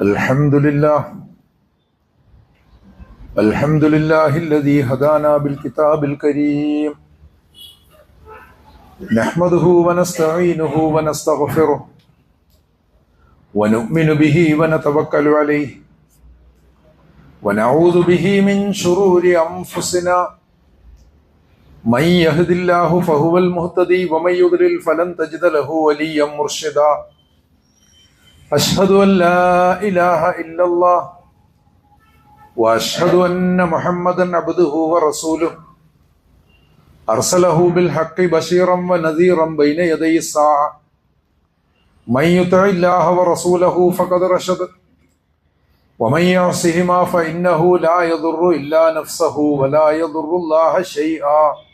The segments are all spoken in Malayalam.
الحمد لله الحمد لله الذي هدانا بالكتاب الكريم. نحمده ونستعينه ونستغفره. ونؤمن به ونتوكل عليه. ونعوذ به من شرور أنفسنا. من يهد الله فهو المهتدي ومن يضلل فلن تجد له وليا مرشدا. أشهد أن لا إله إلا الله وأشهد أن محمدا عبده ورسوله. أرسله بالحق بشيرا ونذيرا بين يدي الساعة. من يطع الله ورسوله فقد رشد. ومن يعصهما فإنه لا يضر إلا نفسه ولا يضر الله شيئا.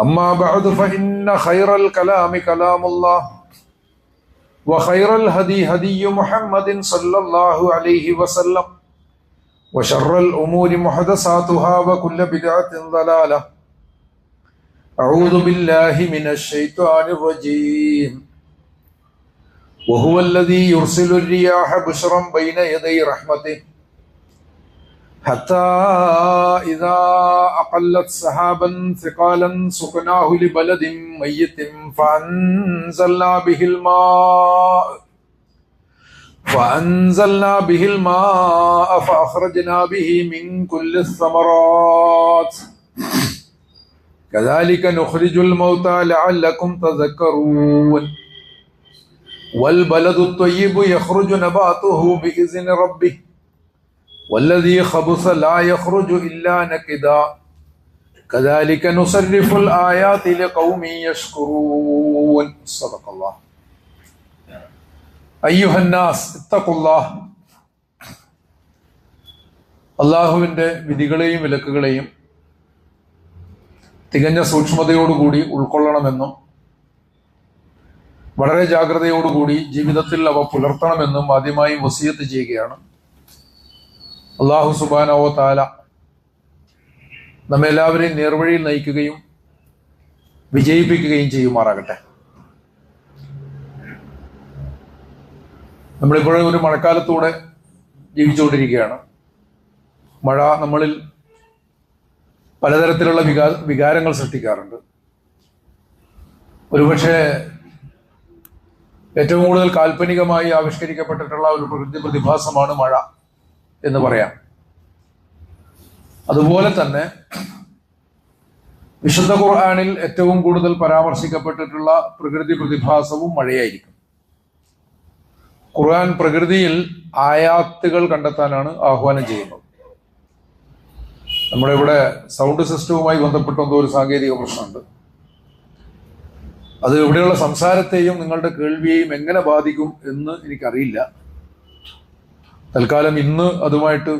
اما بعد فان خير الكلام كلام الله وخير الهدي هدي محمد صلى الله عليه وسلم وشر الأمور محدثاتها وكل بدعة ضلالة أعوذ بالله من الشيطان الرجيم وهو الذي يرسل الرياح بشرا بين يدي رحمته حتى إذا أقلت سحابا ثقالا سقناه لبلد ميت فأنزلنا به الماء فأنزلنا به الماء فأخرجنا به من كل الثمرات. كذلك نخرج الموتى لعلكم تذكرون. والبلد الطيب يخرج نباته بإذن ربه. والذي خبث لا يخرج إلا نكدا كذلك نصرف الآيات لقوم يشكرون صدق الله أيها الناس اتقوا الله അള്ളാഹുവിൻ്റെ വിധികളെയും വിലക്കുകളെയും തികഞ്ഞ സൂക്ഷ്മതയോടുകൂടി ഉൾക്കൊള്ളണമെന്നും വളരെ ജാഗ്രതയോടുകൂടി ജീവിതത്തിൽ അവ പുലർത്തണമെന്നും ആദ്യമായി വസീയത്ത് ചെയ്യുകയാണ് അള്ളാഹു സുബാനോ താല നമ്മെല്ലാവരെയും നേർവഴിയിൽ നയിക്കുകയും വിജയിപ്പിക്കുകയും ചെയ്യുമാറാകട്ടെ. നമ്മളിപ്പോഴും ഒരു മഴക്കാലത്തൂടെ ജീവിച്ചുകൊണ്ടിരിക്കുകയാണ്. മഴ നമ്മളിൽ പലതരത്തിലുള്ള വികാ വികാരങ്ങൾ സൃഷ്ടിക്കാറുണ്ട്. ഒരുപക്ഷെ ഏറ്റവും കൂടുതൽ കാൽപ്പനികമായി ആവിഷ്കരിക്കപ്പെട്ടിട്ടുള്ള ഒരു പ്രകൃതി പ്രതിഭാസമാണ് മഴ. എന്ന് പറയാം. അതുപോലെ തന്നെ വിശുദ്ധ ഖുർആാനിൽ ഏറ്റവും കൂടുതൽ പരാമർശിക്കപ്പെട്ടിട്ടുള്ള പ്രകൃതി പ്രതിഭാസവും മഴയായിരിക്കും. ഖുർആൻ പ്രകൃതിയിൽ ആയാത്തുകൾ കണ്ടെത്താനാണ് ആഹ്വാനം ചെയ്യുന്നത്. നമ്മുടെ ഇവിടെ സൗണ്ട് സിസ്റ്റവുമായി ബന്ധപ്പെട്ട ഒരു സാങ്കേതിക പ്രശ്നമുണ്ട്. അത് ഇവിടെയുള്ള സംസാരത്തെയും നിങ്ങളുടെ കേൾവിയെയും എങ്ങനെ ബാധിക്കും എന്ന് എനിക്കറിയില്ല. തൽക്കാലം ഇന്ന് അതുമായിട്ട്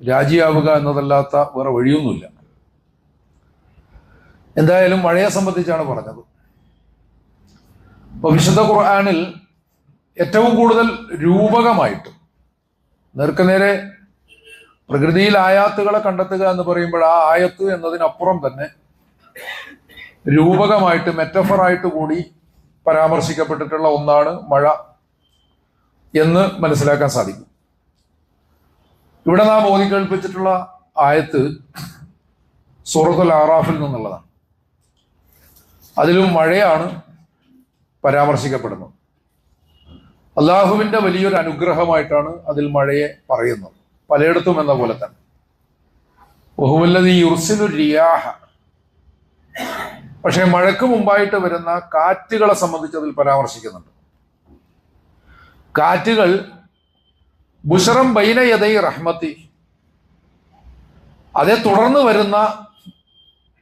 രാജിയാവുക എന്നതല്ലാത്ത വേറെ വഴിയൊന്നുമില്ല. എന്തായാലും മഴയെ സംബന്ധിച്ചാണ് പറഞ്ഞത്. അപ്പൊ വിശുദ്ധ ഖുർആാനിൽ ഏറ്റവും കൂടുതൽ രൂപകമായിട്ട് നേർക്കുനേരെ പ്രകൃതിയിൽ ആയാത്തുകളെ കണ്ടെത്തുക എന്ന് പറയുമ്പോൾ ആ ആയത്ത് എന്നതിനപ്പുറം തന്നെ രൂപകമായിട്ട് മെറ്റഫറായിട്ട് കൂടി പരാമർശിക്കപ്പെട്ടിട്ടുള്ള ഒന്നാണ് മഴ എന്ന് മനസ്സിലാക്കാൻ സാധിക്കും. ഇവിടെ നാം ഓതി കേൾപ്പിച്ചിട്ടുള്ള ആയത്ത് സൂറത്തുൽ ആറാഫിൽ നിന്നുള്ളതാണ്. അതിലും മഴയാണ് പരാമർശിക്കപ്പെടുന്നത്. അള്ളാഹുവിന്റെ വലിയൊരു അനുഗ്രഹമായിട്ടാണ് അതിൽ മഴയെ പറയുന്നത്. പലയിടത്തും എന്ന പോലെ തന്നെ. ബഹുവല്ലതി യുർസിലു റിയാഹ പക്ഷേ മഴയ്ക്ക് മുമ്പായിട്ട് വരുന്ന കാറ്റുകളെ സംബന്ധിച്ച് അതിൽ പരാമർശിക്കുന്നുണ്ട്. കാറ്റുകൾ ബുഷറം ബൈനയതൈ റഹ്മത്തി. അതേ തുടർന്ന് വരുന്ന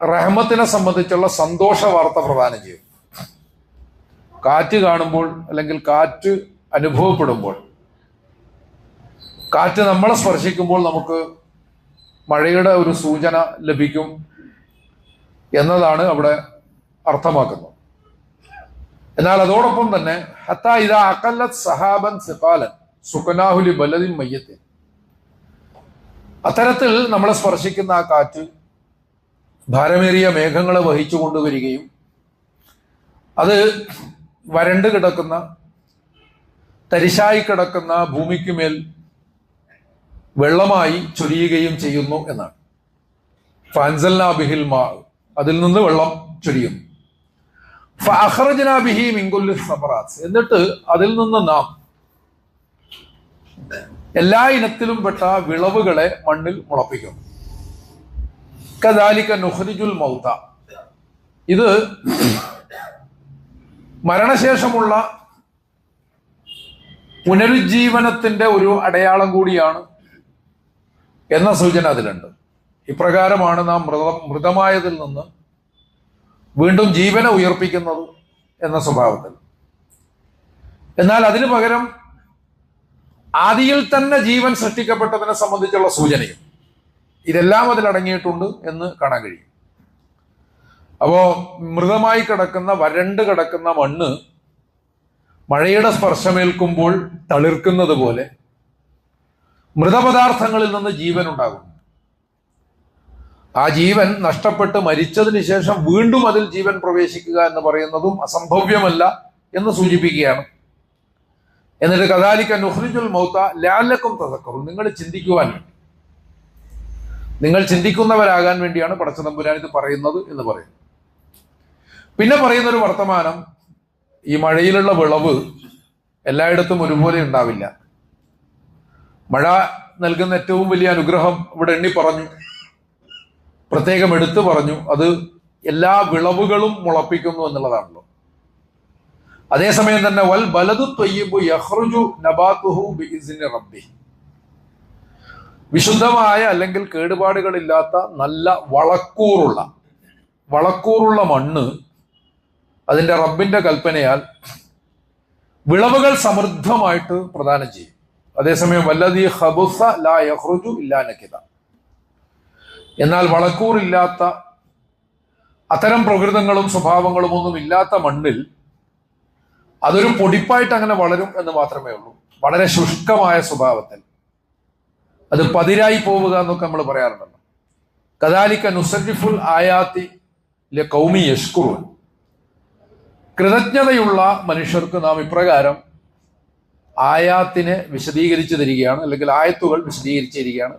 റഹ്മത്തിനെ സംബന്ധിച്ചുള്ള സന്തോഷ വാർത്ത പ്രദാനം ചെയ്യും. കാറ്റ് കാണുമ്പോൾ അല്ലെങ്കിൽ കാറ്റ് അനുഭവപ്പെടുമ്പോൾ. കാറ്റ് നമ്മളെ സ്പർശിക്കുമ്പോൾ നമുക്ക് മഴയുടെ ഒരു സൂചന ലഭിക്കും എന്നതാണ് അവിടെ അർത്ഥമാക്കുന്നത്. എന്നാൽ അതോടൊപ്പം തന്നെ ഹത്ത ഇത അക്കല്ലത് സഹാബൻ സിഫാലൻ സുഖനാഹുലി ബലതിൻ മയ്യത്തെ. അത്തരത്തിൽ നമ്മളെ സ്പർശിക്കുന്ന ആ കാറ്റ് ഭാരമേറിയ മേഘങ്ങളെ വഹിച്ചു കൊണ്ടുവരികയും അത് വരണ്ട് കിടക്കുന്ന തരിശായി കിടക്കുന്ന ഭൂമിക്കുമേൽ വെള്ളമായി ചൊരിയുകയും ചെയ്യുന്നു എന്നാണ്. ഫാൻസൽനാബിഹിൽ മാ അതിൽ നിന്ന് വെള്ളം ചൊരിയുന്നു. ഫഅഖ്റജ്നാ ബിഹി സമറാസ് എന്നിട്ട് അതിൽ നിന്ന് നാം എല്ലാ ഇനത്തിലും പെട്ട വിളവുകളെ മണ്ണിൽ മുളപ്പിക്കും. കദാലിക നുഹരിജുൽ മൗത്ത ഇത് മരണശേഷമുള്ള പുനരുജ്ജീവനത്തിന്റെ ഒരു അടയാളം കൂടിയാണ് എന്ന സൂചന അതിലുണ്ട്. ഇപ്രകാരമാണ് നാം മൃത മൃതമായതിൽ നിന്ന് വീണ്ടും ജീവനെ ഉയർപ്പിക്കുന്നത് എന്ന സ്വഭാവത്തിൽ. എന്നാൽ അതിനു പകരം ആദിയിൽ തന്നെ ജീവൻ സൃഷ്ടിക്കപ്പെട്ടതിനെ സംബന്ധിച്ചുള്ള സൂചനയും. ഇതെല്ലാം അതിലടങ്ങിയിട്ടുണ്ട് എന്ന് കാണാൻ കഴിയും. അപ്പോ മൃതമായി കിടക്കുന്ന വരണ്ട് കിടക്കുന്ന മണ്ണ് മഴയുടെ സ്പർശമേൽക്കുമ്പോൾ തളിർക്കുന്നത് പോലെ മൃതപദാർത്ഥങ്ങളിൽ നിന്ന് ജീവൻ ഉണ്ടാകും ആ ജീവൻ നഷ്ടപ്പെട്ട് മരിച്ചതിന് ശേഷം വീണ്ടും അതിൽ ജീവൻ പ്രവേശിക്കുക എന്ന് പറയുന്നതും അസംഭവ്യമല്ല എന്ന് സൂചിപ്പിക്കുകയാണ് എന്നിട്ട് കഥാലിക്ക നുഹ്രിജുൽ മൗത്ത ലാലക്കും തസക്കറും. നിങ്ങൾ ചിന്തിക്കുവാൻ വേണ്ടി. നിങ്ങൾ ചിന്തിക്കുന്നവരാകാൻ വേണ്ടിയാണ് പടച്ചതമ്പുരാൻ ഇത് പറയുന്നത് എന്ന് പറയുന്നത്. പിന്നെ പറയുന്ന ഒരു വർത്തമാനം ഈ മഴയിലുള്ള വിളവ് എല്ലായിടത്തും ഒരുപോലെ ഉണ്ടാവില്ല. മഴ നൽകുന്ന ഏറ്റവും വലിയ അനുഗ്രഹം ഇവിടെ എണ്ണി പറഞ്ഞു. പ്രത്യേകം എടുത്തു പറഞ്ഞു. അത് എല്ലാ വിളവുകളും മുളപ്പിക്കുന്നു എന്നുള്ളതാണല്ലോ. അതേസമയം തന്നെ വൽ ബലതു ത്വയ്യിബു യഹ്റുജു നബാത്തുഹു ബിഇസ്നി റബ്ബി. വിശുദ്ധമായ അല്ലെങ്കിൽ കേടുപാടുകളില്ലാത്ത നല്ല വളക്കൂറുള്ള വളക്കൂറുള്ള മണ്ണ് അതിന്റെ റബ്ബിന്റെ കൽപ്പനയാൽ വിളവുകൾ സമൃദ്ധമായിട്ട് പ്രദാനം ചെയ്യും. അതേസമയം വല്ലതീ ഹബുസ ലാ യഹ്റുജു ഇല്ലാ നക്കിത എന്നാൽ വളക്കൂറില്ലാത്ത അത്തരം പ്രകൃതങ്ങളും സ്വഭാവങ്ങളും ഒന്നും ഇല്ലാത്ത മണ്ണിൽ അതൊരു പൊടിപ്പായിട്ട് അങ്ങനെ വളരും എന്ന് മാത്രമേ ഉള്ളൂ. വളരെ ശുഷ്കമായ സ്വഭാവത്തിൽ. അത് പതിരായി പോവുക എന്നൊക്കെ നമ്മൾ പറയാറുണ്ടല്ലോ. കദാലിക്ക നുസരിഫുൽ ആയാത്തി കൗമി യഷ്കുറു കൃതജ്ഞതയുള്ള മനുഷ്യർക്ക് നാം ഇപ്രകാരം ആയാത്തിനെ വിശദീകരിച്ചു തരികയാണ് അല്ലെങ്കിൽ ആയത്തുകൾ വിശദീകരിച്ചു തരികയാണ്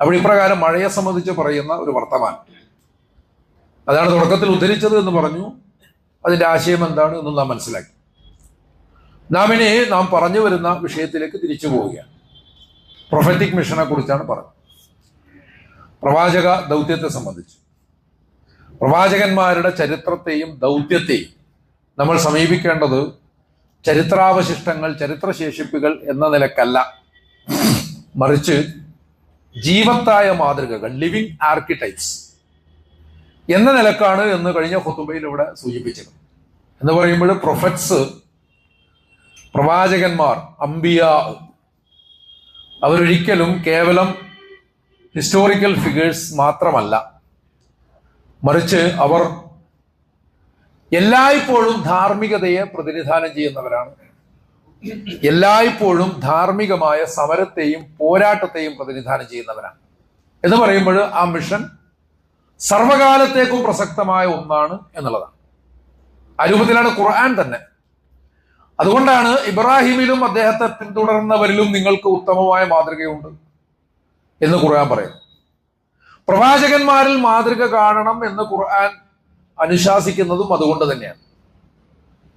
അവിടെ ഇപ്രകാരം മഴയെ സംബന്ധിച്ച് പറയുന്ന ഒരു വർത്തമാനം. അതാണ് തുടക്കത്തിൽ ഉദ്ധരിച്ചത് എന്ന് പറഞ്ഞു. അതിന്റെ ആശയം എന്താണ് എന്ന് നാം മനസ്സിലാക്കി. നാം ഇനി നാം പറഞ്ഞു വരുന്ന വിഷയത്തിലേക്ക് തിരിച്ചു പോവുകയാണ്. പ്രൊഫറ്റിക് മിഷനെ കുറിച്ചാണ് പറഞ്ഞത്. പ്രവാചക ദൗത്യത്തെ സംബന്ധിച്ച്. പ്രവാചകന്മാരുടെ ചരിത്രത്തെയും ദൗത്യത്തെയും നമ്മൾ സമീപിക്കേണ്ടത് ചരിത്രാവശിഷ്ടങ്ങൾ ചരിത്രശേഷിപ്പുകൾ എന്ന നിലക്കല്ല. മറിച്ച് ജീവത്തായ മാതൃകകൾ ലിവിങ് ആർക്കിടൈപ്സ് എന്ന നിലക്കാണ് എന്ന് കഴിഞ്ഞ ഹുത്തുബയിൽ ഇവിടെ സൂചിപ്പിച്ചത്. എന്ന് പറയുമ്പോൾ പ്രൊഫറ്റ്സ് പ്രവാചകന്മാർ അംബിയ അവരൊരിക്കലും കേവലം ഹിസ്റ്റോറിക്കൽ ഫിഗേഴ്സ് മാത്രമല്ല. മറിച്ച് അവർ എല്ലായ്പ്പോഴും ധാർമ്മികതയെ പ്രതിനിധാനം ചെയ്യുന്നവരാണ്. എല്ലായ്പ്പോഴും ധാർമ്മികമായ സമരത്തെയും പോരാട്ടത്തെയും പ്രതിനിധാനം ചെയ്യുന്നവരാണ്. എന്ന് പറയുമ്പോൾ ആ മിഷൻ സർവകാലത്തേക്കും പ്രസക്തമായ ഒന്നാണ് എന്നുള്ളതാണ്. ആ രൂപത്തിലാണ് ഖുർആൻ തന്നെ. അതുകൊണ്ടാണ് ഇബ്രാഹിമിലും അദ്ദേഹത്തെ പിന്തുടർന്നവരിലും നിങ്ങൾക്ക് ഉത്തമമായ മാതൃകയുണ്ട് എന്ന് ഖുർആൻ പറയുന്നു. പ്രവാചകന്മാരിൽ മാതൃക കാണണം എന്ന് ഖുർആൻ അനുശാസിക്കുന്നതും അതുകൊണ്ട് തന്നെയാണ്.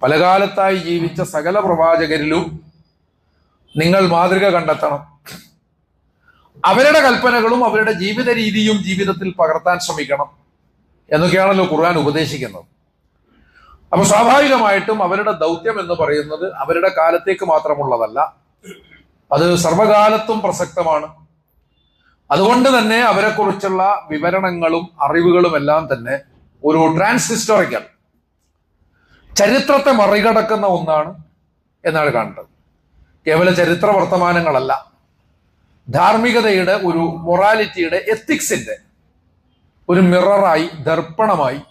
പല കാലത്തായി ജീവിച്ച സകല പ്രവാചകരിലും നിങ്ങൾ മാതൃക കണ്ടെത്തണം. അവരുടെ കൽപ്പനകളും അവരുടെ ജീവിത രീതിയും ജീവിതത്തിൽ പകർത്താൻ ശ്രമിക്കണം എന്നൊക്കെയാണല്ലോ ഖുർആൻ ഉപദേശിക്കുന്നത്. അപ്പൊ സ്വാഭാവികമായിട്ടും അവരുടെ ദൗത്യം എന്ന് പറയുന്നത് അവരുടെ കാലത്തേക്ക് മാത്രമുള്ളതല്ല. അത് സർവകാലത്തും പ്രസക്തമാണ്. അതുകൊണ്ട് തന്നെ അവരെക്കുറിച്ചുള്ള വിവരണങ്ങളും അറിവുകളും എല്ലാം തന്നെ ഒരു ട്രാൻസ് ഹിസ്റ്റോറിക്കൽ ചരിത്രത്തെ മറികടക്കുന്ന ഒന്നാണ് എന്നാണ് കാണേണ്ടത്. കേവല ചരിത്ര വർത്തമാനങ്ങളല്ല. ധാർമ്മികതയുടെ ഒരു മൊറാലിറ്റിയുടെ എത്തിക്സിന്റെ ഒരു മിററായി ദർപ്പണമായി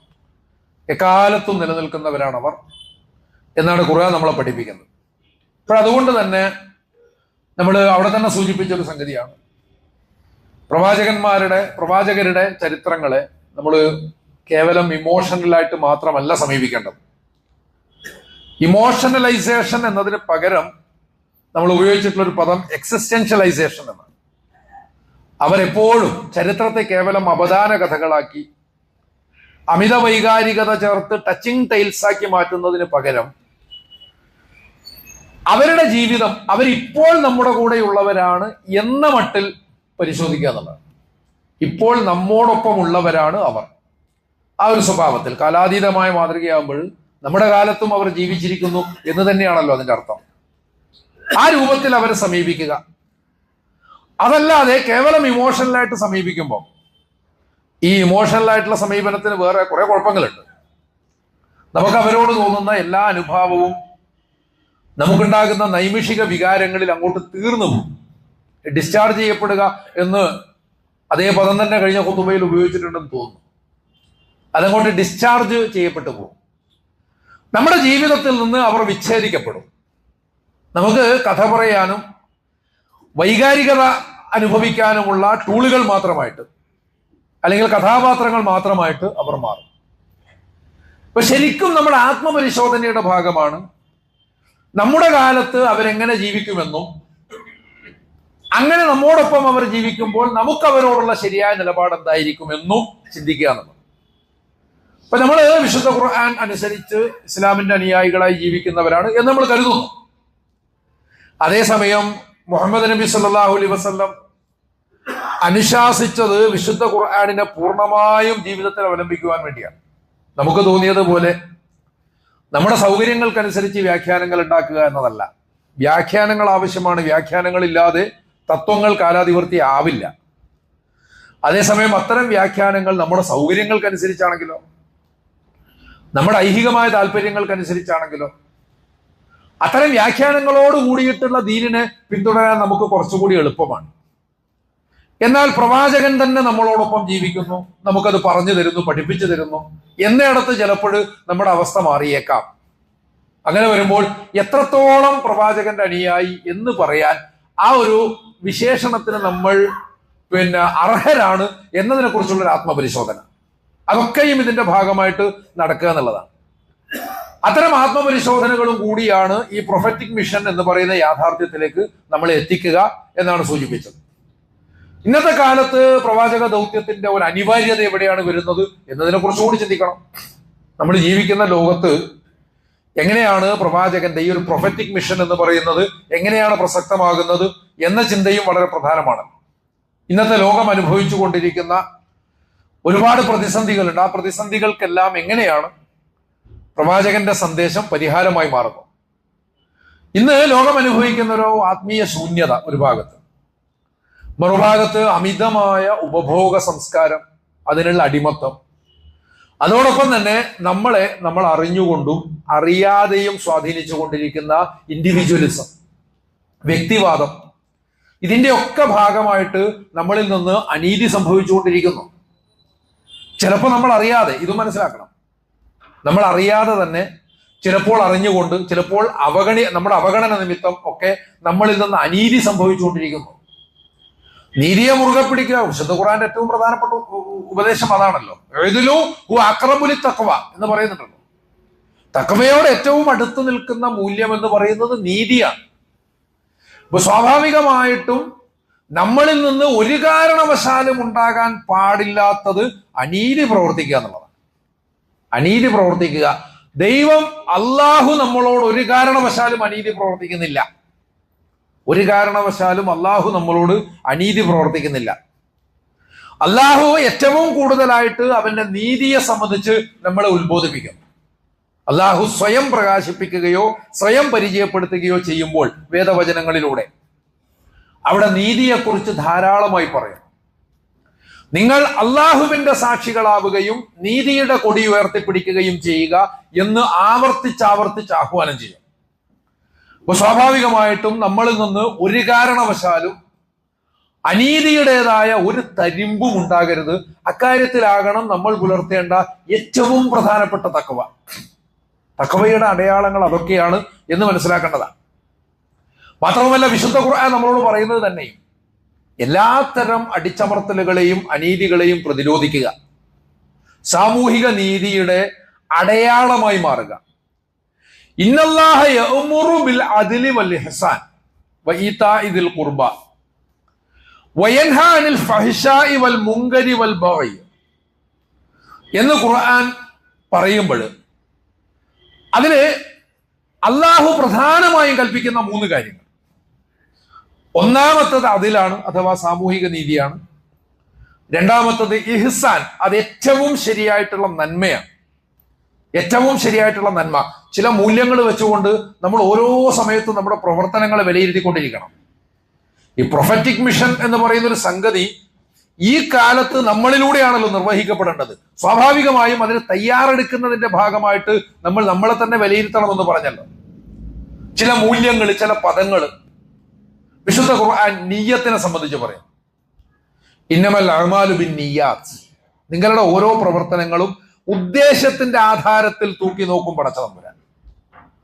എക്കാലത്തും നിലനിൽക്കുന്നവരാണവർ എന്നാണ് ഖുർആൻ നമ്മളെ പഠിപ്പിക്കുന്നത്. അപ്പോൾ അതുകൊണ്ട് തന്നെ നമ്മൾ അവിടെ തന്നെ സൂചിപ്പിച്ച ഒരു സംഗതിയാണ്. പ്രവാചകന്മാരുടെ പ്രവാചകരുടെ ചരിത്രങ്ങളെ നമ്മൾ കേവലം ഇമോഷണലായിട്ട് മാത്രമല്ല സമീപിക്കേണ്ടത്. ഇമോഷണലൈസേഷൻ എന്നതിന് പകരം നമ്മൾ ഉപയോഗിച്ചിട്ടുള്ള ഒരു പദം എക്സിസ്റ്റൻഷ്യലൈസേഷൻ എന്നാണ്. അവരെപ്പോഴും ചരിത്രത്തെ കേവലം അപദാന കഥകളാക്കി അമിത വൈകാരികത ചേർത്ത് ടച്ചിങ് ടൈൽസ് ആക്കി മാറ്റുന്നതിന് പകരം അവരുടെ ജീവിതം അവരിപ്പോൾ നമ്മുടെ കൂടെയുള്ളവരാണ് എന്ന മട്ടിൽ പരിശോധിക്കുക എന്നുള്ളത് ഇപ്പോൾ നമ്മോടൊപ്പം ഉള്ളവരാണ് അവർ. ആ ഒരു സ്വഭാവത്തിൽ കാലാതീതമായ മാതൃകയാകുമ്പോൾ നമ്മുടെ കാലത്തും അവർ ജീവിച്ചിരിക്കുന്നു എന്ന് തന്നെയാണല്ലോ അതിന്റെ അർത്ഥം. ആ രൂപത്തിൽ അവരെ സമീപിക്കുക. അതല്ലാതെ കേവലം ഇമോഷണലായിട്ട് സമീപിക്കുമ്പോൾ ഈ ഇമോഷണലായിട്ടുള്ള സമീപനത്തിന് വേറെ കുറെ കുഴപ്പങ്ങളുണ്ട്. നമുക്ക് അവരോട് തോന്നുന്ന എല്ലാ അനുഭാവവും നമുക്കുണ്ടാകുന്ന നൈമിഷിക വികാരങ്ങളിൽ അങ്ങോട്ട് തീർന്നു പോകും. ഡിസ്ചാർജ് ചെയ്യപ്പെടുക എന്ന് അതേ പദം തന്നെ കഴിഞ്ഞ കുത്തുബയിൽ ഉപയോഗിച്ചിട്ടുണ്ടെന്ന് തോന്നുന്നു. അതങ്ങോട്ട് ഡിസ്ചാർജ് ചെയ്യപ്പെട്ടു പോകും. നമ്മുടെ ജീവിതത്തിൽ നിന്ന് അവർ വിച്ഛേദിക്കപ്പെടും. നമുക്ക് കഥ പറയാനും വൈകാരികത അനുഭവിക്കാനുമുള്ള ടൂളുകൾ മാത്രമായിട്ട് അല്ലെങ്കിൽ കഥാപാത്രങ്ങൾ മാത്രമായിട്ട് അവർ മാറും. ഇപ്പൊ ശരിക്കും നമ്മുടെ ആത്മപരിശോധനയുടെ ഭാഗമാണ്. നമ്മുടെ കാലത്ത് അവരെങ്ങനെ ജീവിക്കുമെന്നും അങ്ങനെ നമ്മോടൊപ്പം അവർ ജീവിക്കുമ്പോൾ നമുക്ക് അവരോടുള്ള ശരിയായ നിലപാട് എന്തായിരിക്കുമെന്നും ചിന്തിക്കുക എന്നുള്ളത്. അപ്പൊ നമ്മൾ വിശുദ്ധ ഖുർആൻ അനുസരിച്ച് ഇസ്ലാമിന്റെ അനുയായികളായി ജീവിക്കുന്നവരാണ് എന്ന് നമ്മൾ കരുതുന്നു. അതേസമയം മുഹമ്മദ് നബി സല്ലാഹു അലൈ വസ്ലം അനുശാസിച്ചത് വിശുദ്ധ ഖുർആാനിനെ പൂർണമായും ജീവിതത്തിൽ അവലംബിക്കുവാൻ വേണ്ടിയാണ്. നമുക്ക് തോന്നിയതുപോലെ നമ്മുടെ സൗകര്യങ്ങൾക്കനുസരിച്ച് വ്യാഖ്യാനങ്ങൾ ഉണ്ടാക്കുക എന്നതല്ല. വ്യാഖ്യാനങ്ങൾ ആവശ്യമാണ്. വ്യാഖ്യാനങ്ങൾ ഇല്ലാതെ തത്വങ്ങൾ കാലാധിവർത്തി ആവില്ല. അതേസമയം അത്തരം വ്യാഖ്യാനങ്ങൾ നമ്മുടെ സൗകര്യങ്ങൾക്കനുസരിച്ചാണെങ്കിലോ നമ്മുടെ ഐഹികമായ താല്പര്യങ്ങൾക്കനുസരിച്ചാണെങ്കിലോ അത്തരം വ്യാഖ്യാനങ്ങളോട് കൂടിയിട്ടുള്ള ദീനിനെ പിന്തുടരാൻ നമുക്ക് കുറച്ചുകൂടി എളുപ്പമാണ്. എന്നാൽ പ്രവാചകൻ തന്നെ നമ്മളോടൊപ്പം ജീവിക്കുന്നു നമുക്കത് പറഞ്ഞു തരുന്നു പഠിപ്പിച്ചു തരുന്നു എന്നിടത്ത് ചിലപ്പോൾ നമ്മുടെ അവസ്ഥ മാറിയേക്കാം. അങ്ങനെ വരുമ്പോൾ എത്രത്തോളം പ്രവാചകന്റെ അണിയായി എന്ന് പറയാൻ ആ ഒരു വിശേഷണത്തിന് നമ്മൾ പിന്നെ അർഹരാണ് എന്നതിനെ കുറിച്ചുള്ള ഒരു ആത്മപരിശോധന. അതൊക്കെയും ഇതിന്റെ ഭാഗമായിട്ട് നടക്കുക എന്നുള്ളതാണ്. അത്തരം ആത്മപരിശോധനകളും കൂടിയാണ് ഈ പ്രൊഫറ്റിക് മിഷൻ എന്ന് പറയുന്ന യാഥാർത്ഥ്യത്തിലേക്ക് നമ്മൾ എത്തിക്കുക എന്നാണ് സൂചിപ്പിച്ചത്. ഇന്നത്തെ കാലത്ത് പ്രവാചക ദൗത്യത്തിന്റെ ഒരു അനിവാര്യത എവിടെയാണ് വരുന്നത് എന്നതിനെ കുറിച്ച് കൂടി ചിന്തിക്കണം. നമ്മൾ ജീവിക്കുന്ന ലോകത്ത് എങ്ങനെയാണ് പ്രവാചകന്റെ ഈ ഒരു പ്രൊഫറ്റിക് മിഷൻ എന്ന് പറയുന്നത് എങ്ങനെയാണ് പ്രസക്തമാകുന്നത് എന്ന ചിന്തയും വളരെ പ്രധാനമാണ്. ഇന്നത്തെ ലോകം അനുഭവിച്ചു കൊണ്ടിരിക്കുന്ന ഒരുപാട് പ്രതിസന്ധികളുണ്ട്. ആ പ്രതിസന്ധികൾക്കെല്ലാം എങ്ങനെയാണ് പ്രവാചകന്റെ സന്ദേശം പരിഹാരമായി മാറുന്നു. ഇന്ന് ലോകം അനുഭവിക്കുന്ന ഒരു ആത്മീയ ശൂന്യത ഒരു ഭാഗത്ത്. മറുഭാഗത്ത് അമിതമായ ഉപഭോഗ സംസ്കാരം അതിനുള്ള അടിമത്തം. അതോടൊപ്പം തന്നെ നമ്മളെ നമ്മൾ അറിഞ്ഞുകൊണ്ടും അറിയാതെയും സ്വാധീനിച്ചു കൊണ്ടിരിക്കുന്ന ഇൻഡിവിജ്വലിസം വ്യക്തിവാദം. ഇതിന്റെ ഒക്കെ ഭാഗമായിട്ട് നമ്മളിൽ നിന്ന് അനീതി സംഭവിച്ചുകൊണ്ടിരിക്കുന്നു ചിലപ്പോൾ നമ്മൾ അറിയാതെ ഇത് മനസ്സിലാക്കണം. നമ്മൾ അറിയാതെ തന്നെ ചിലപ്പോൾ അറിഞ്ഞുകൊണ്ട് ചിലപ്പോൾ അവഗണി നമ്മുടെ അവഗണന നിമിത്തം ഒക്കെ നമ്മളിൽ നിന്ന് അനീതി സംഭവിച്ചുകൊണ്ടിരിക്കുന്നു. നീതിയെ മുറുകെ പിടിക്കുക വിശുദ്ധ ഖുറാന്റെ ഏറ്റവും പ്രധാനപ്പെട്ട ഉപദേശം അതാണല്ലോ. എഴുതിലു അക്രമുലി തക്കവ എന്ന് പറയുന്നുണ്ടല്ലോ. തക്കവയോട് ഏറ്റവും അടുത്ത് നിൽക്കുന്ന മൂല്യം എന്ന് പറയുന്നത് നീതിയാണ്. ഇപ്പൊ സ്വാഭാവികമായിട്ടും നമ്മളിൽ നിന്ന് ഒരു കാരണവശാലും ഉണ്ടാകാൻ പാടില്ലാത്തത് അനീതി പ്രവർത്തിക്കുക എന്നുള്ളതാണ്. അനീതി പ്രവർത്തിക്കുക. ദൈവം അള്ളാഹു നമ്മളോട് ഒരു കാരണവശാലും അനീതി പ്രവർത്തിക്കുന്നില്ല. ഒരു കാരണവശാലും അള്ളാഹു നമ്മളോട് അനീതി പ്രവർത്തിക്കുന്നില്ല. അള്ളാഹു ഏറ്റവും കൂടുതലായിട്ട് അവന്റെ നീതിയെ സംബന്ധിച്ച് നമ്മളെ ഉത്ബോധിപ്പിക്കും. അള്ളാഹു സ്വയം പ്രകാശിപ്പിക്കുകയോ സ്വയം പരിചയപ്പെടുത്തുകയോ ചെയ്യുമ്പോൾ വേദവചനങ്ങളിലൂടെ. അവിടെ നീതിയെക്കുറിച്ച് ധാരാളമായി പറയും. നിങ്ങൾ അള്ളാഹുവിന്റെ സാക്ഷികളാവുകയും നീതിയുടെ കൊടി ഉയർത്തിപ്പിടിക്കുകയും ചെയ്യുക എന്ന് ആവർത്തിച്ചാവർത്തിച്ച് ആഹ്വാനം ചെയ്യും. അപ്പൊ സ്വാഭാവികമായിട്ടും നമ്മളിൽ നിന്ന് ഒരു കാരണവശാലും അനീതിയുടേതായ ഒരു തരിമ്പും ഉണ്ടാകരുത്. അക്കാര്യത്തിലാകണം നമ്മൾ പുലർത്തേണ്ട ഏറ്റവും പ്രധാനപ്പെട്ട തക്കവ. തക്കവയുടെ അടയാളങ്ങൾ അതൊക്കെയാണ് എന്ന് മനസ്സിലാക്കേണ്ടതാണ്. മാത്രവുമല്ല വിശുദ്ധ ഖുർആൻ നമ്മളോട് പറയുന്നത് തന്നെയും എല്ലാത്തരം അടിച്ചമർത്തലുകളെയും അനീതികളെയും പ്രതിരോധിക്കുക. സാമൂഹിക നീതിയുടെ അടയാളമായി മാറുക. എന്ന് ഖുർആൻ പറയുമ്പോൾ അതിന് അള്ളാഹു പ്രധാനമായും കൽപ്പിക്കുന്ന മൂന്ന് കാര്യങ്ങൾ. ഒന്നാമത്തത് അതിലാണ് അഥവാ സാമൂഹിക നീതിയാണ്. രണ്ടാമത്തത് ഇഹ്സാൻ അത് ഏറ്റവും ശരിയായിട്ടുള്ള നന്മയാണ്. ഏറ്റവും ശരിയായിട്ടുള്ള നന്മ. ചില മൂല്യങ്ങൾ വെച്ചുകൊണ്ട് നമ്മൾ ഓരോ സമയത്തും നമ്മുടെ പ്രവർത്തനങ്ങളെ വിലയിരുത്തിക്കൊണ്ടിരിക്കണം. ഈ പ്രൊഫറ്റിക് മിഷൻ എന്ന് പറയുന്ന ഒരു സംഗതി ഈ കാലത്ത് നമ്മളിലൂടെയാണല്ലോ നിർവഹിക്കപ്പെടേണ്ടത്. സ്വാഭാവികമായും അതിന് തയ്യാറെടുക്കുന്നതിന്റെ ഭാഗമായിട്ട് നമ്മൾ നമ്മളെ തന്നെ വിലയിരുത്തണമെന്ന് പറഞ്ഞല്ലോ. ചില മൂല്യങ്ങൾ ചില പദങ്ങൾ വിശുദ്ധ ഖുർആൻ നീയത്തിനെ സംബന്ധിച്ച് പറയും. ഇന്നമൽ അഹ്മാലു ബിൻ നീയാത്ത് നിങ്ങളുടെ ഓരോ പ്രവർത്തനങ്ങളും ഉദ്ദേശത്തിന്റെ ആധാരത്തിൽ തൂക്കി നോക്കും പടച്ച തമ്പുരാൻ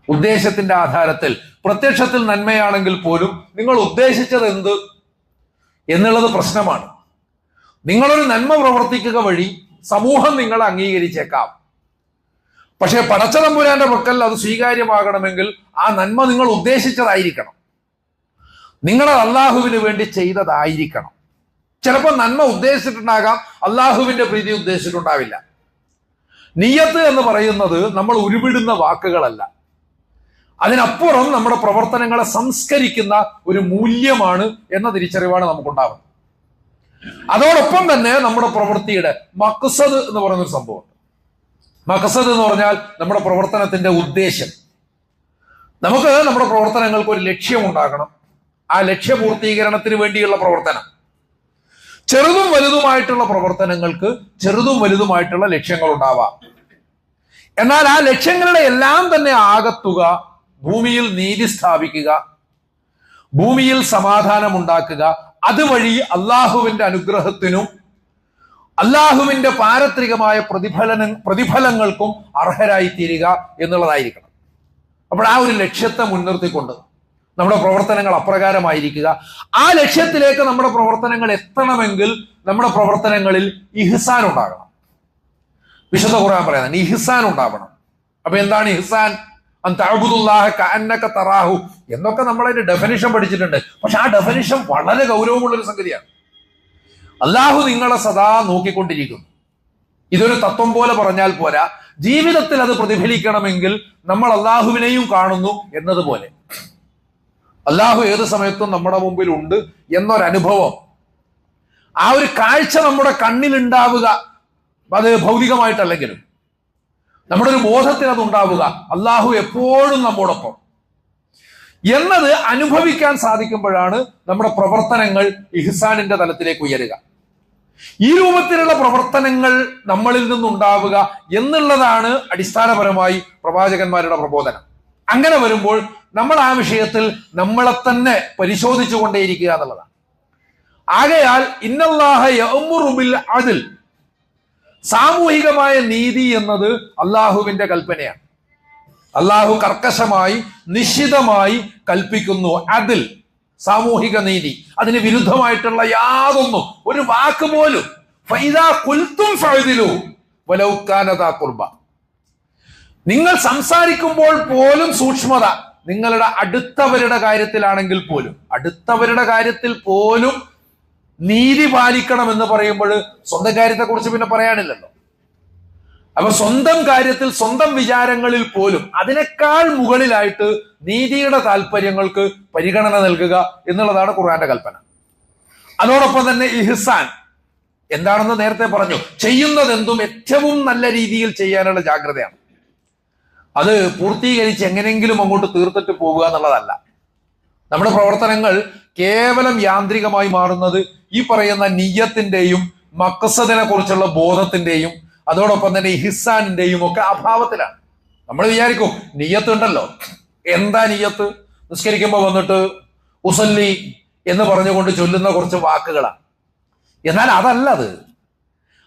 ഉദ്ദേശത്തിന്റെ ആധാരത്തിൽ പ്രത്യക്ഷത്തിൽ നന്മയാണെങ്കിൽ പോലും നിങ്ങൾ ഉദ്ദേശിച്ചത് എന്ത്? എന്നുള്ളത് പ്രശ്നമാണ്. നിങ്ങളൊരു നന്മ പ്രവർത്തിക്കുക വഴി സമൂഹം നിങ്ങളെ അംഗീകരിച്ചേക്കാം. പക്ഷേ പടച്ച തമ്പുരാന്റെ പക്കൽ അത് സ്വീകാര്യമാകണമെങ്കിൽ ആ നന്മ നിങ്ങൾ ഉദ്ദേശിച്ചതായിരിക്കണം. നിങ്ങൾ അള്ളാഹുവിന് വേണ്ടി ചെയ്തതായിരിക്കണം. ചിലപ്പോൾ നന്മ ഉദ്ദേശിച്ചിട്ടുണ്ടാകാം അള്ളാഹുവിന്റെ പ്രീതി ഉദ്ദേശിച്ചിട്ടുണ്ടാവില്ല. നിയത്ത് എന്ന് പറയുന്നത് നമ്മൾ ഉരുവിടുന്ന വാക്കുകളല്ല. അതിനപ്പുറം നമ്മുടെ പ്രവർത്തനങ്ങളെ സംസ്കരിക്കുന്ന ഒരു മൂല്യമാണ് എന്ന തിരിച്ചറിവാണ് നമുക്കുണ്ടാവുന്നത്. അതോടൊപ്പം തന്നെ നമ്മുടെ പ്രവൃത്തിയുടെ മക്സദ് എന്ന് പറയുന്ന ഒരു സംഭവമുണ്ട്. മക്സദ് എന്ന് പറഞ്ഞാൽ നമ്മുടെ പ്രവർത്തനത്തിന്റെ ഉദ്ദേശം നമുക്ക് നമ്മുടെ പ്രവർത്തനങ്ങൾക്ക് ഒരു ലക്ഷ്യം ഉണ്ടാകണം. ആ ലക്ഷ്യപൂർത്തീകരണത്തിന് വേണ്ടിയുള്ള പ്രവർത്തനം. ചെറുതും വലുതുമായിട്ടുള്ള പ്രവർത്തനങ്ങൾക്ക് ചെറുതും വലുതുമായിട്ടുള്ള ലക്ഷ്യങ്ങൾ ഉണ്ടാവാം എന്നാൽ ആ ലക്ഷ്യങ്ങളുടെ എല്ലാം തന്നെ ആകത്തുക ഭൂമിയിൽ നീതി സ്ഥാപിക്കുക ഭൂമിയിൽ സമാധാനം ഉണ്ടാക്കുക അതുവഴി അള്ളാഹുവിന്റെ അനുഗ്രഹത്തിനും അള്ളാഹുവിന്റെ പാരത്രികമായ പ്രതിഫലന പ്രതിഫലങ്ങൾക്കും അർഹരായി തീരുക എന്നുള്ളതായിരിക്കണം. അപ്പോൾ ആ ഒരു ലക്ഷ്യത്തെ മുൻനിർത്തിക്കൊണ്ട് നമ്മുടെ പ്രവർത്തനങ്ങൾ അപ്രകാരമായിരിക്കുക. ആ ലക്ഷ്യത്തിലേക്ക് നമ്മുടെ പ്രവർത്തനങ്ങൾ എത്തണമെങ്കിൽ നമ്മുടെ പ്രവർത്തനങ്ങളിൽ ഇഹ്സാൻ ഉണ്ടാകണം. വിശുദ്ധ ഖുർആൻ പറയുന്നത് ഇഹ്സാൻ ഉണ്ടാവണം. അപ്പൊ എന്താണ് ഇഹ്സാൻ? തറാഹു എന്നൊക്കെ നമ്മൾ അതിന്റെ ഡെഫിനിഷൻ പഠിച്ചിട്ടുണ്ട്. പക്ഷെ ആ ഡെഫിനിഷൻ വളരെ ഗൗരവമുള്ള ഒരു സംഗതിയാണ്. അള്ളാഹു നിങ്ങളെ സദാ നോക്കിക്കൊണ്ടിരിക്കുന്നു. ഇതൊരു തത്വം പോലെ പറഞ്ഞാൽ പോരാ. ജീവിതത്തിൽ അത് പ്രതിഫലിക്കണമെങ്കിൽ നമ്മൾ അള്ളാഹുവിനെയും കാണുന്നു എന്നതുപോലെ. അള്ളാഹു ഏത് സമയത്തും നമ്മുടെ മുമ്പിൽ ഉണ്ട് എന്നൊരനുഭവം. ആ ഒരു കാഴ്ച നമ്മുടെ കണ്ണിൽ ഉണ്ടാവുക അത് ഭൗതികമായിട്ടല്ലെങ്കിലും. നമ്മുടെ ഒരു ബോധത്തിൽ അത് ഉണ്ടാവുക. അള്ളാഹു എപ്പോഴും നമ്മോടൊപ്പം. എന്നത് അനുഭവിക്കാൻ സാധിക്കുമ്പോഴാണ് നമ്മുടെ പ്രവർത്തനങ്ങൾ ഇഹ്സാനിന്റെ തലത്തിലേക്ക് ഉയരുക. ഈ രൂപത്തിലുള്ള പ്രവർത്തനങ്ങൾ നമ്മളിൽ നിന്നുണ്ടാവുക എന്നുള്ളതാണ് അടിസ്ഥാനപരമായി പ്രവാചകന്മാരുടെ പ്രബോധനം. അങ്ങനെ വരുമ്പോൾ നമ്മൾ ആ വിഷയത്തിൽ നമ്മളെ തന്നെ പരിശോധിച്ചു കൊണ്ടേയിരിക്കുക എന്നുള്ളതാണ്. ആകയാൽ ഇന്നല്ലാഹ അതിൽ സാമൂഹികമായ നീതി എന്നത് അള്ളാഹുവിന്റെ കൽപ്പനയാണ്. അള്ളാഹു കർക്കശമായി നിശ്ചിതമായി കൽപ്പിക്കുന്നു അതിൽ സാമൂഹിക നീതി. അതിന് വിരുദ്ധമായിട്ടുള്ള യാതൊന്നും ഒരു വാക്ക് പോലും. നിങ്ങൾ സംസാരിക്കുമ്പോൾ പോലും സൂക്ഷ്മത. നിങ്ങളുടെ അടുത്തവരുടെ കാര്യത്തിലാണെങ്കിൽ പോലും അടുത്തവരുടെ കാര്യത്തിൽ പോലും നീതി പാലിക്കണം എന്ന് പറയുമ്പോൾ സ്വന്തം കാര്യത്തെക്കുറിച്ച് പിന്നെ പറയാനില്ലല്ലോ. അപ്പൊ സ്വന്തം കാര്യത്തിൽ സ്വന്തം വിചാരങ്ങളിൽ പോലും അതിനേക്കാൾ മുകളിലായിട്ട് നീതിയുടെ താല്പര്യങ്ങൾക്ക് പരിഗണന നൽകുക എന്നുള്ളതാണ് ഖുർആന്റെ കൽപ്പന. അതോടൊപ്പം തന്നെ ഇഹ്സാൻ എന്താണെന്ന് നേരത്തെ പറഞ്ഞു ചെയ്യുന്നതെന്തും ഏറ്റവും നല്ല രീതിയിൽ ചെയ്യാനുള്ള ജാഗ്രതയാണ്. അത് പൂർത്തീകരിച്ച് എങ്ങനെയെങ്കിലും അങ്ങോട്ട് തീർത്തിട്ട് പോകുക എന്നുള്ളതല്ല. നമ്മുടെ പ്രവർത്തനങ്ങൾ കേവലം യാന്ത്രികമായി മാറുന്നത് ഈ പറയുന്ന നിയ്യത്തിന്റെയും മക്കസദിനെ കുറിച്ചുള്ള ബോധത്തിന്റെയും അതോടൊപ്പം തന്നെ ഹിസാനിന്റെയും ഒക്കെ അഭാവത്തിലാണ്. നമ്മൾ വിചാരിക്കും നിയ്യത്ത് ഉണ്ടല്ലോ എന്താ നിയ്യത്ത് നിസ്കരിക്കുമ്പോൾ വന്നിട്ട് ഉസല്ലി എന്ന് പറഞ്ഞുകൊണ്ട് ചൊല്ലുന്ന കുറച്ച് വാക്കുകളാണ് എന്നാൽ അതല്ല അത്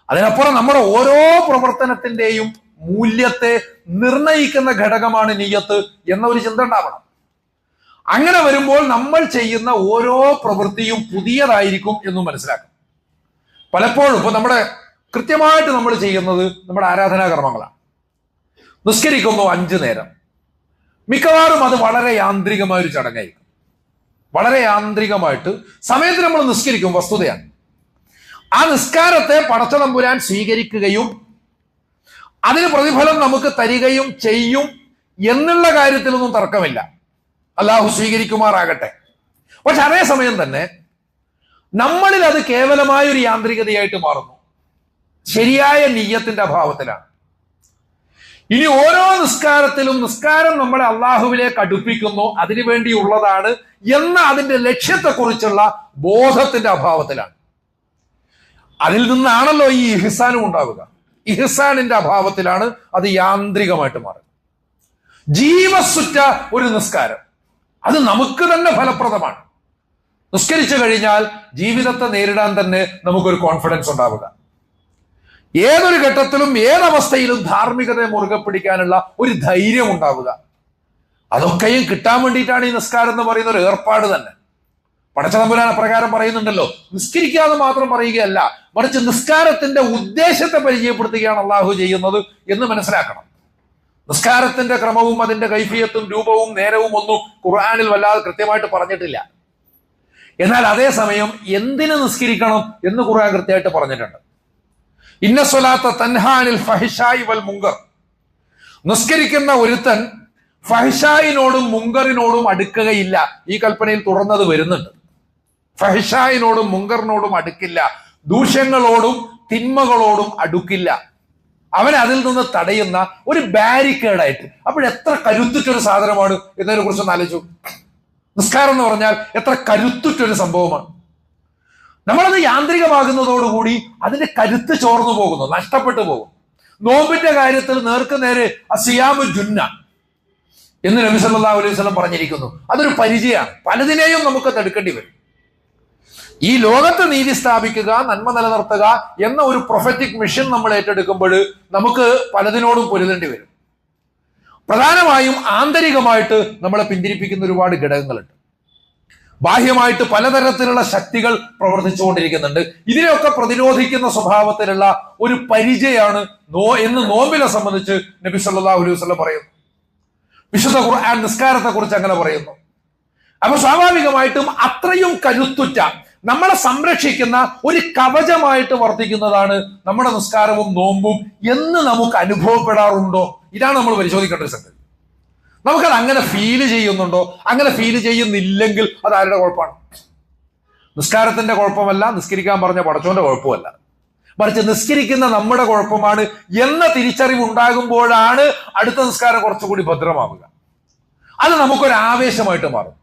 അതിനപ്പുറം നമ്മുടെ ഓരോ പ്രവർത്തനത്തിന്റെയും മൂല്യത്തെ നിർണയിക്കുന്ന ഘടകമാണ് നീയത്ത് എന്ന ഒരു ചിന്ത ഉണ്ടാവണം. അങ്ങനെ വരുമ്പോൾ നമ്മൾ ചെയ്യുന്ന ഓരോ പ്രവൃത്തിയും പുതിയതായിരിക്കും എന്ന് മനസ്സിലാക്കും പലപ്പോഴും ഇപ്പൊ നമ്മുടെ കൃത്യമായിട്ട് നമ്മൾ ചെയ്യുന്നത് നമ്മുടെ ആരാധനാ കർമ്മങ്ങളാണ് നിസ്കരിക്കുന്നു അഞ്ചു നേരം. മിക്കവാറും അത് വളരെ യാന്ത്രികമായ ഒരു ചടങ്ങായിരിക്കും. വളരെ യാന്ത്രികമായിട്ട് സമയത്ത് നമ്മൾ നിസ്കരിക്കും വസ്തുതയാണ്. ആ നിസ്കാരത്തെ പടച്ചതമ്പുരാൻ സ്വീകരിക്കുകയും അതിന് പ്രതിഫലം നമുക്ക് തരികയും ചെയ്യും എന്നുള്ള കാര്യത്തിലൊന്നും തർക്കമില്ല. അള്ളാഹു സ്വീകരിക്കുമാറാകട്ടെ. പക്ഷെ അതേസമയം തന്നെ നമ്മളിൽ അത് കേവലമായ ഒരു യാന്ത്രികതയായിട്ട് മാറുന്നു. ശരിയായ നീയത്തിന്റെ അഭാവത്തിലാണ്. ഇനി ഓരോ നിസ്കാരത്തിലും നിസ്കാരം നമ്മളെ അള്ളാഹുവിലേക്ക് അടുപ്പിക്കുന്നു. അതിനു വേണ്ടിയുള്ളതാണ് എന്ന അതിന്റെ ലക്ഷ്യത്തെക്കുറിച്ചുള്ള ബോധത്തിന്റെ അഭാവത്തിലാണ്. അതിൽ നിന്നാണല്ലോ ഈ ഇഹിസാനും ഉണ്ടാവുക. ഇഹ്സാനിന്റെ അഭാവത്തിലാണ് അത് യാന്ത്രികമായിട്ട് മാറുന്നത്. ജീവസുറ്റ ഒരു നിസ്കാരം അത് നമുക്ക് തന്നെ ഫലപ്രദമാണ്. നിസ്കരിച്ചു കഴിഞ്ഞാൽ ജീവിതത്തെ നേരിടാൻ തന്നെ നമുക്കൊരു കോൺഫിഡൻസ് ഉണ്ടാവുക. ഏതൊരു ഘട്ടത്തിലും ഏതവസ്ഥയിലും ധാർമ്മികതയെ മുറുകെ പിടിക്കാനുള്ള ഒരു ധൈര്യം ഉണ്ടാവുക. അതൊക്കെയും കിട്ടാൻ വേണ്ടിയിട്ടാണ് ഈ നിസ്കാരം എന്ന് പറയുന്ന ഒരു ഏർപ്പാട് തന്നെ. പടച്ചതമ്പുരാൻ അപ്രകാരം പറയുന്നുണ്ടല്ലോ. നിസ്കരിക്കാതെ മാത്രം പറയുകയല്ല മറിച്ച് നിസ്കാരത്തിന്റെ ഉദ്ദേശത്തെ പരിചയപ്പെടുത്തുകയാണ് അള്ളാഹു ചെയ്യുന്നത് എന്ന് മനസ്സിലാക്കണം. നിസ്കാരത്തിന്റെ ക്രമവും അതിന്റെ കൈഫിയത്തും രൂപവും നേരവും ഒന്നും ഖുർആാനിൽ വല്ലാതെ കൃത്യമായിട്ട് പറഞ്ഞിട്ടില്ല. എന്നാൽ അതേസമയം എന്തിനു നിസ്കരിക്കണം എന്ന് ഖുർആൻ കൃത്യമായിട്ട് പറഞ്ഞിട്ടുണ്ട്. ഇന്ന സ്വലാത്ത തൻഹാനിൽ ഫഹിഷായി വൽ മുങ്കർ. നിസ്കരിക്കുന്ന ഒരുത്തൻ ഫഹിഷായിനോടും മുങ്കറിനോടും അടുക്കുകയില്ല. ഈ കൽപ്പനയിൽ തുടർന്നത് വരുന്നുണ്ട്. ഫഹിഷായിനോടും മുങ്കറിനോടും അടുക്കില്ല. ദൂഷ്യങ്ങളോടും തിന്മകളോടും അടുക്കില്ല. അവൻ അതിൽ നിന്ന് തടയുന്ന ഒരു ബാരിക്കേഡായിട്ട്. അപ്പോൾ എത്ര കരുത്തുറ്റൊരു സാധനമാണ് എന്നതിനെ കുറിച്ച് ഒന്ന് ആലോചിച്ചു. നിസ്കാരം എന്ന് പറഞ്ഞാൽ എത്ര കരുത്തുറ്റൊരു സംഭവമാണ്. നമ്മളത് യാന്ത്രികമാകുന്നതോടുകൂടി അതിന്റെ കരുത്ത് ചോർന്നു പോകുന്നു നഷ്ടപ്പെട്ടു പോകും. നോമ്പിന്റെ കാര്യത്തിൽ നേർക്ക് നേരെ അസിയാമു ജുന്ന എന്ന് നബി സല്ലല്ലാഹു അലൈഹി സ്വലം പറഞ്ഞിരിക്കുന്നു. അതൊരു പരിചയമാണ്. പലതിനെയും നമുക്ക് തടുക്കേണ്ടി വരും. ഈ ലോകത്ത് നീതി സ്ഥാപിക്കുക നന്മ നിലനിർത്തുക എന്ന ഒരു പ്രൊഫറ്റിക് മിഷൻ നമ്മൾ ഏറ്റെടുക്കുമ്പോൾ നമുക്ക് പലതിനോടും പൊരുതേണ്ടി വരും. പ്രധാനമായും ആന്തരികമായിട്ട് നമ്മളെ പിന്തിരിപ്പിക്കുന്ന ഒരുപാട് ഘടകങ്ങളുണ്ട്. ബാഹ്യമായിട്ട് പലതരത്തിലുള്ള ശക്തികൾ പ്രവർത്തിച്ചുകൊണ്ടിരിക്കുന്നുണ്ട്. ഇതിനെയൊക്കെ പ്രതിരോധിക്കുന്ന സ്വഭാവത്തിലുള്ള ഒരു പരിചയമാണ് നോ എന്ന് നോമ്പിനെ സംബന്ധിച്ച് നബി സല്ലല്ലാഹു അലൈഹി വസല്ലം പറയുന്നു. വിശുദ്ധ ഖുർആൻ നിസ്കാരത്തെ കുറിച്ച് അങ്ങനെ പറയുന്നു. അപ്പൊ സ്വാഭാവികമായിട്ടും അത്രയും കരുത്തുറ്റ നമ്മളെ സംരക്ഷിക്കുന്ന ഒരു കവചമായിട്ട് വർത്തിക്കുന്നതാണ് നമ്മുടെ നിസ്കാരവും നോമ്പും എന്ന് നമുക്ക് അനുഭവപ്പെടാറുണ്ടോ? ഇതാണ് നമ്മൾ പരിശോധിക്കേണ്ട ഒരു സംഗതി. നമുക്കത് അങ്ങനെ ഫീൽ ചെയ്യുന്നുണ്ടോ? അങ്ങനെ ഫീൽ ചെയ്യുന്നില്ലെങ്കിൽ അത് ആരുടെ കുഴപ്പമാണ്? നിസ്കാരത്തിന്റെ കുഴപ്പമല്ല നിസ്കരിക്കാൻ പറഞ്ഞ പടച്ചോന്റെ കുഴപ്പമല്ല. മറിച്ച് നിസ്കരിക്കുന്ന നമ്മുടെ കുഴപ്പമാണ് എന്ന തിരിച്ചറിവ് ഉണ്ടാകുമ്പോഴാണ് അടുത്ത നിസ്കാരം കുറച്ചുകൂടി ഭദ്രമാവുക. അത് നമുക്കൊരു ആവേശമായിട്ട് മാറും.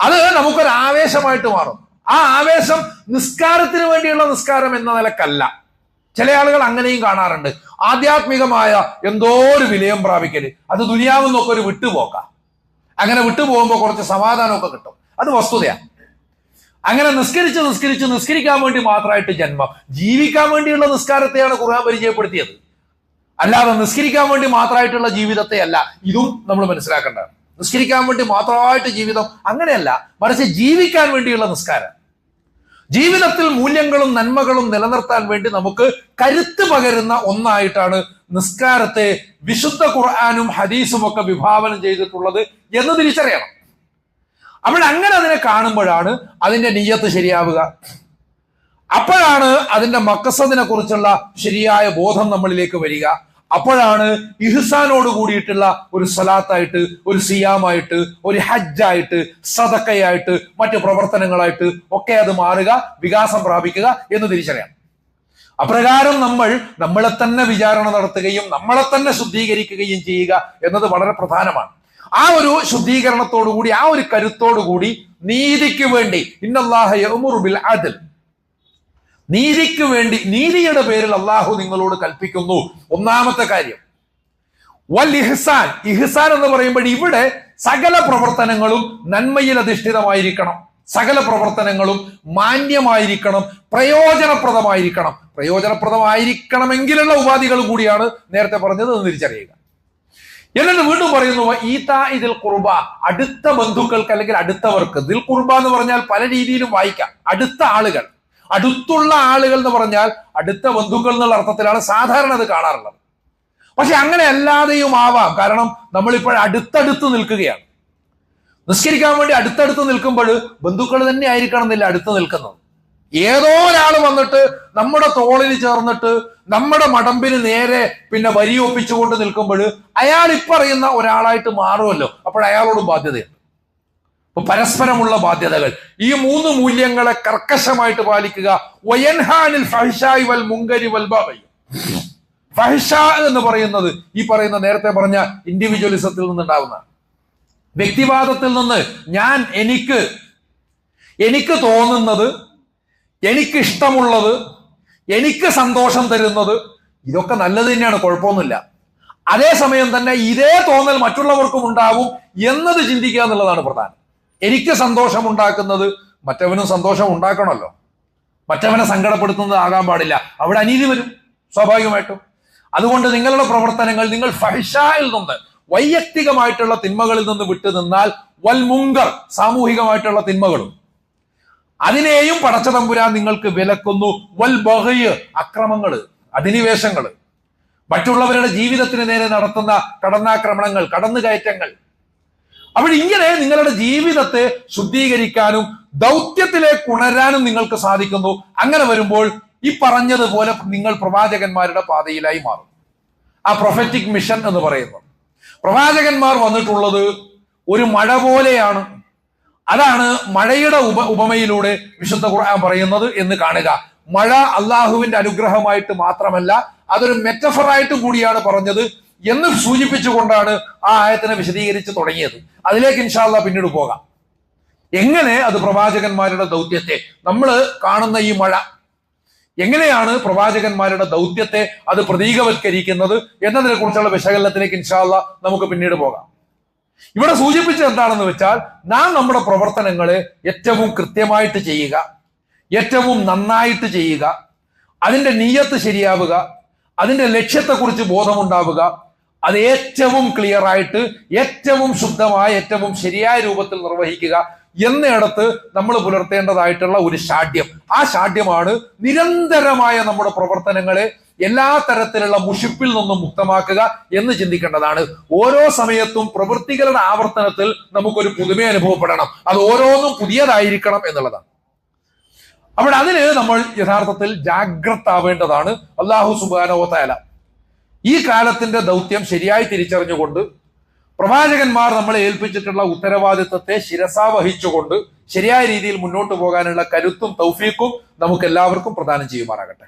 അത് നമുക്കൊരു ആവേശമായിട്ട് മാറും. ആ ആവേശം നിസ്കാരത്തിന് വേണ്ടിയുള്ള നിസ്കാരം എന്ന നിലക്കല്ല. ചില ആളുകൾ അങ്ങനെയും കാണാറുണ്ട്. ആധ്യാത്മികമായ എന്തോ ഒരു വിലയം പ്രാപിക്കൽ. അത് ദുനിയാവിൽ നിന്നൊക്കെ ഒരു വിട്ടുപോക്ക. അങ്ങനെ വിട്ടുപോകുമ്പോൾ കുറച്ച് സമാധാനമൊക്കെ കിട്ടും. അത് വസ്തുതയാണ് അങ്ങനെ നിസ്കരിച്ച് നിസ്കരിച്ച് നിസ്കരിക്കാൻ വേണ്ടി മാത്രമായിട്ട് ജന്മം. ജീവിക്കാൻ വേണ്ടിയുള്ള നിസ്കാരത്തെയാണ് ഖുർആൻ പരിചയപ്പെടുത്തിയത്. അല്ലാതെ നിസ്കരിക്കാൻ വേണ്ടി മാത്രമായിട്ടുള്ള ജീവിതത്തെ അല്ല ഇതും നമ്മൾ മനസ്സിലാക്കേണ്ടതാണ്. നിസ്കരിക്കാൻ വേണ്ടി മാത്രമായിട്ട് ജീവിതം അങ്ങനെയല്ല. മറിച്ച് ജീവിക്കാൻ വേണ്ടിയുള്ള നിസ്കാരം. ജീവിതത്തിൽ മൂല്യങ്ങളും നന്മകളും നിലനിർത്താൻ വേണ്ടി നമുക്ക് കരുത്ത് പകരുന്ന ഒന്നായിട്ടാണ് നിസ്കാരത്തെ വിശുദ്ധ ഖുർആാനും ഹദീസും ഒക്കെ വിഭാവനം ചെയ്തിട്ടുള്ളത് എന്ന് തിരിച്ചറിയണം. അപ്പോൾ അങ്ങനെ അതിനെ കാണുമ്പോഴാണ് അതിന്റെ നീയത്ത് ശരിയാവുക. അപ്പോഴാണ് അതിന്റെ മക്കസദിനെ കുറിച്ചുള്ള ശരിയായ ബോധം നമ്മളിലേക്ക് വരിക. അപ്പോഴാണ് ഇഹ്സാനോട് കൂടിയിട്ടുള്ള ഒരു സലാത്തായിട്ട് ഒരു സിയാമായിട്ട് ഒരു ഹജ്ജായിട്ട് സതക്കയായിട്ട് മറ്റു പ്രവർത്തനങ്ങളായിട്ട് ഒക്കെ അത് മാറുക വികാസം പ്രാപിക്കുക എന്ന് തിരിച്ചറിയാം. അപ്രകാരം നമ്മൾ നമ്മളെ തന്നെ വിചാരണ നടത്തുകയും നമ്മളെ തന്നെ ശുദ്ധീകരിക്കുകയും ചെയ്യുക എന്നത് വളരെ പ്രധാനമാണ്. ആ ഒരു ശുദ്ധീകരണത്തോടുകൂടി ആ ഒരു കരുത്തോടുകൂടി നീതിക്ക് വേണ്ടി ഇന്നല്ലാഹ ബിൽ അദൽ നീതിക്ക് വേണ്ടി നീതിയുടെ പേരിൽ അള്ളാഹു നിങ്ങളോട് കൽപ്പിക്കുന്നു. ഒന്നാമത്തെ കാര്യം. വൽ ഇഹ്സാൻ. ഇഹ്സാൻ എന്ന് പറയുമ്പോൾ ഇവിടെ സകല പ്രവർത്തനങ്ങളും നന്മയിൽ അധിഷ്ഠിതമായിരിക്കണം. സകല പ്രവർത്തനങ്ങളും മാന്യമായിരിക്കണം പ്രയോജനപ്രദമായിരിക്കണം. പ്രയോജനപ്രദമായിരിക്കണമെങ്കിലുള്ള ഉപാധികൾ കൂടിയാണ് നേരത്തെ പറഞ്ഞത് എന്ന് തിരിച്ചറിയുക. എന്നിട്ട് വീണ്ടും പറയുന്നു ഈത്ത ഇതിൽ കുർബ അടുത്ത ബന്ധുക്കൾക്ക് അല്ലെങ്കിൽ അടുത്തവർക്ക് ദിൽ കുർബ എന്ന് പറഞ്ഞാൽ പല രീതിയിലും വായിക്കാം. അടുത്ത ആളുകൾ. അടുത്തുള്ള ആളുകൾ എന്ന് പറഞ്ഞാൽ അടുത്ത ബന്ധുക്കൾ എന്നുള്ള അർത്ഥത്തിലാണ് സാധാരണ അത് കാണാറുള്ളത്. പക്ഷെ അങ്ങനെ അല്ലാതെയും ആവാം. കാരണം നമ്മളിപ്പോൾ അടുത്തടുത്ത് നിൽക്കുകയാണ്. നിസ്കരിക്കാൻ വേണ്ടി അടുത്തടുത്ത് നിൽക്കുമ്പോൾ ബന്ധുക്കൾ തന്നെ ആയിരിക്കണം എന്നില്ല അടുത്ത് നിൽക്കുന്നത്. ഏതോ ഒരാൾ വന്നിട്ട് നമ്മുടെ തോളിൽ ചേർന്നിട്ട് നമ്മുടെ മടമ്പിന് നേരെ പിന്നെ വരിയൊപ്പിച്ചുകൊണ്ട് നിൽക്കുമ്പോൾ അയാൾ ഇപ്പറയുന്ന ഒരാളായിട്ട് മാറുമല്ലോ. അപ്പോൾ അയാളോടും ബാധ്യതയുണ്ട് പരസ്പരമുള്ള ബാധ്യതകൾ. ഈ മൂന്ന് മൂല്യങ്ങളെ കർക്കശമായിട്ട് പാലിക്കുക. വയൻഹാനിൽ ഫഹിഷായി വൽ മുങ്കരി വൽ ബഗയ് ഫഹിഷ എന്ന് പറയുന്നത് ഈ പറയുന്ന നേരത്തെ പറഞ്ഞ ഇൻഡിവിജ്വലിസത്തിൽ നിന്നുണ്ടാവുന്ന വ്യക്തിവാദത്തിൽ നിന്ന് ഞാൻ എനിക്ക് എനിക്ക് തോന്നുന്നത് എനിക്കിഷ്ടമുള്ളത് എനിക്ക് സന്തോഷം തരുന്നത് ഇതൊക്കെ നല്ലത് തന്നെയാണ് കുഴപ്പമൊന്നുമില്ല. അതേസമയം തന്നെ ഇതേ തോന്നൽ മറ്റുള്ളവർക്കും ഉണ്ടാവും എന്നത് ചിന്തിക്കുക എന്നുള്ളതാണ് പ്രധാനം. എനിക്ക് സന്തോഷം ഉണ്ടാക്കുന്നത് മറ്റവനും സന്തോഷം ഉണ്ടാക്കണമല്ലോ. മറ്റവനെ സങ്കടപ്പെടുത്തുന്നത് ആകാൻ പാടില്ല. അവിടെ അനീതി വരും സ്വാഭാവികമായിട്ടും. അതുകൊണ്ട് നിങ്ങളുടെ പ്രവർത്തനങ്ങൾ നിങ്ങൾ ഫഹിഷായിൽ നിന്ന് വൈയക്തികമായിട്ടുള്ള തിന്മകളിൽ നിന്ന് വിട്ടു നിന്നാൽ വൽമുങ്കർ സാമൂഹികമായിട്ടുള്ള തിന്മകളും. അതിനെയും പടച്ചതമ്പുരാൻ നിങ്ങൾക്ക് വിലക്കുന്നു. വൽ ബഹയ് അക്രമങ്ങൾ അധിനിവേശങ്ങൾ മറ്റുള്ളവരുടെ ജീവിതത്തിന് നേരെ നടത്തുന്ന കടന്നാക്രമണങ്ങൾ കടന്നുകയറ്റങ്ങൾ. അപ്പോൾ ഇങ്ങനെ നിങ്ങളുടെ ജീവിതത്തെ ശുദ്ധീകരിക്കാനും ദൗത്യത്തിലേക്ക് ഉണരാനും നിങ്ങൾക്ക് സാധിക്കുന്നു. അങ്ങനെ വരുമ്പോൾ ഈ പറഞ്ഞതുപോലെ നിങ്ങൾ പ്രവാചകന്മാരുടെ പാതയിലായി മാറും. ആ പ്രൊഫറ്റിക് മിഷൻ എന്ന് പറയുന്നത്. പ്രവാചകന്മാർ വന്നിട്ടുള്ളത് ഒരു മഴ പോലെയാണ്. അതാണ് മഴയുടെ ഉപ ഉപമയിലൂടെ വിശുദ്ധ ഖുർആൻ പറയുന്നത് എന്ന് കാണുക. മഴ അള്ളാഹുവിന്റെ അനുഗ്രഹമായിട്ട് മാത്രമല്ല അതൊരു മെറ്റഫറായിട്ട് കൂടിയാണ് പറഞ്ഞത്. എന്ന് സൂചിപ്പിച്ചുകൊണ്ടാണ് ആ ആയത്തിനെ വിശദീകരിച്ച് തുടങ്ങിയത്. അതിലേക്ക് ഇൻഷാല്ല പിന്നീട് പോകാം. എങ്ങനെ അത് പ്രവാചകന്മാരുടെ ദൗത്യത്തെ നമ്മൾ കാണുന്ന ഈ മഴ എങ്ങനെയാണ് പ്രവാചകന്മാരുടെ ദൗത്യത്തെ അത് പ്രതീകവത്കരിക്കുന്നത് എന്നതിനെ കുറിച്ചുള്ള വിശകലനത്തിലേക്ക് ഇൻഷാല്ല നമുക്ക് പിന്നീട് പോകാം. ഇവിടെ സൂചിപ്പിച്ചത് എന്താണെന്ന് വെച്ചാൽ നാം നമ്മുടെ പ്രവർത്തനങ്ങളെ ഏറ്റവും കൃത്യമായിട്ട് ചെയ്യുക ഏറ്റവും നന്നായിട്ട് ചെയ്യുക അതിന്റെ നീയത്ത് ശരിയാവുക അതിന്റെ ലക്ഷ്യത്തെക്കുറിച്ച് ബോധമുണ്ടാവുക അത് ഏറ്റവും ക്ലിയർ ആയിട്ട് ഏറ്റവും ശുദ്ധമായ ഏറ്റവും ശരിയായ രൂപത്തിൽ നിർവഹിക്കുക എന്നിടത്ത് നമ്മൾ പുലർത്തേണ്ടതായിട്ടുള്ള ഒരു ഷാഠ്യം ആ ഷാഠ്യമാണ് നിരന്തരമായ നമ്മുടെ പ്രവർത്തനങ്ങളെ എല്ലാ തരത്തിലുള്ള മുഷിപ്പിൽ നിന്നും മുക്തമാക്കുക എന്ന് ചിന്തിക്കേണ്ടതാണ്. ഓരോ സമയത്തും പ്രവൃത്തികളുടെ ആവർത്തനത്തിൽ നമുക്കൊരു പുതുമ അനുഭവപ്പെടണം. അത് ഓരോന്നും പുതിയതായിരിക്കണം എന്നുള്ളതാണ്. അപ്പോൾ അതിന് നമ്മൾ യഥാർത്ഥത്തിൽ ജാഗ്രത ആവേണ്ടതാണ് അള്ളാഹു സുബാനോ തയാല ഈ കാലത്തിന്റെ ദൗത്യം ശരിയായി തിരിച്ചറിഞ്ഞുകൊണ്ട് പ്രവാചകന്മാർ നമ്മളെ ഏൽപ്പിച്ചിട്ടുള്ള ഉത്തരവാദിത്തത്തെ ശിരസാവഹിച്ചുകൊണ്ട് ശരിയായ രീതിയിൽ മുന്നോട്ട് പോകാനുള്ള കരുത്തും തൗഫീക്കും നമുക്ക് എല്ലാവർക്കും പ്രദാനം ചെയ്യുമാറാകട്ടെ.